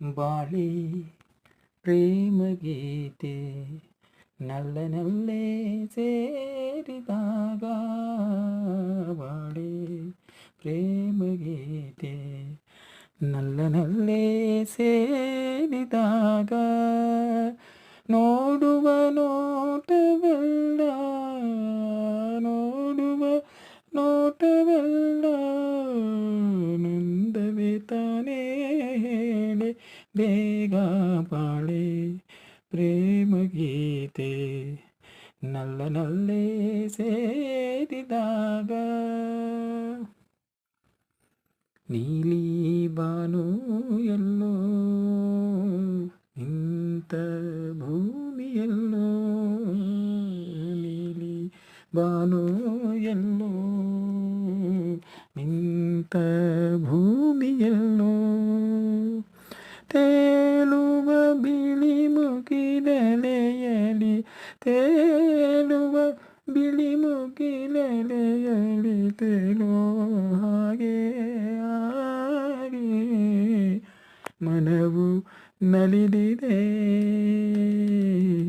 ಬಾಳಿ ಪ್ರೇಮ ಗೀತೆ ನಲ್ಲನಲ್ಲೇ ಸೇರಿದಾಗ ಬಾಳಿ ಪ್ರೇಮ ಗೀತೆ ನಲ್ಲನಲ್ಲೇ ಸೇರಿದಾಗ ನೋಡುವ ಬೇಗ ಬಾಳೆ ಪ್ರೇಮ ಗೀತೆ ನಲ್ಲ ನಲ್ಲೇ ಸೇರಿದಾಗ ನೀಲಿ ಬಾನು ಎಲ್ಲೋ ಇಂಥ ಭೂಮಿಯಲ್ಲೋ ನೀಲಿ ಬಾನು ಎಲ್ಲೋ ನಿಂತ ಭೂಮಿಯಲ್ಲೋ ತೇಲುವ ಬಿಳಿ ಮುಗಿಲೆಲೆಯಲಿ, ತೇಲುವ ಬಿಳಿ ಮುಗಿಲೆಲೆಯಲಿ, ತೇಲೋ ಹಾಗೆ ಮನವು ನಲಿದಿದೆ.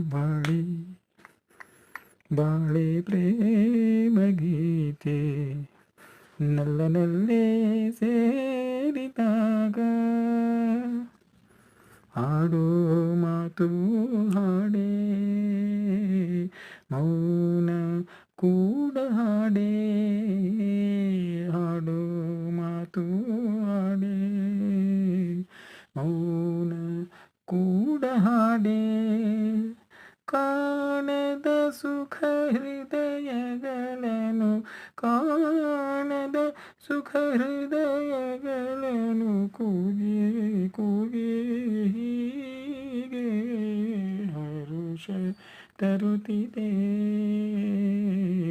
ಬಾಳಿ, ಬಾಳೆ ಪ್ರೇಮ ಗೀತೆ ನಲ್ಲ ನಲ್ಲೇ ಸೇರಿದಾಗ ಹಾಡು ಮಾತು ಹಾಡೇ ಮೌನ ಕೂಡ ಹಾಡೇ ಹಾಡು ಮಾತು ಹಾಡೇ ಮೌನ ಕೂಡ ಹಾಡೇ ಕಾಣದ ಸುಖ ಹೃದಯಗಳನ್ನು ಕಾಣದ ಸುಖ ಹೃದಯಗಳನ್ನು ಹರುಷ ತರುತ್ತಿದೆ.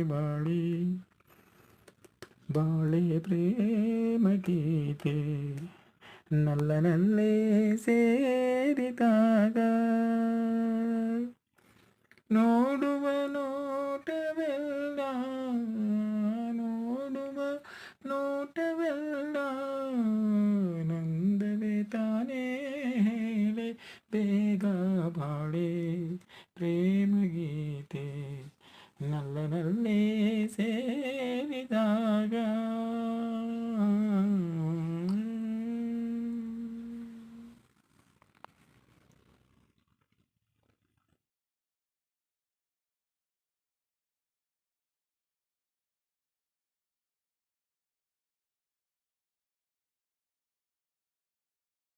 ಬಾಳಿ ಬಾಳೆ ಪ್ರೇಮ ಗೀತೆ ನಲ್ಲನಲ್ಲೇ ಸೇರಿದಾಗ ನೋಡು ಬೇಗ ಬಾಳೆ ಪ್ರೇಮ ಗೀತೆ ನಲ್ಲ ನಲ್ಲೇ ಸೇರಿದ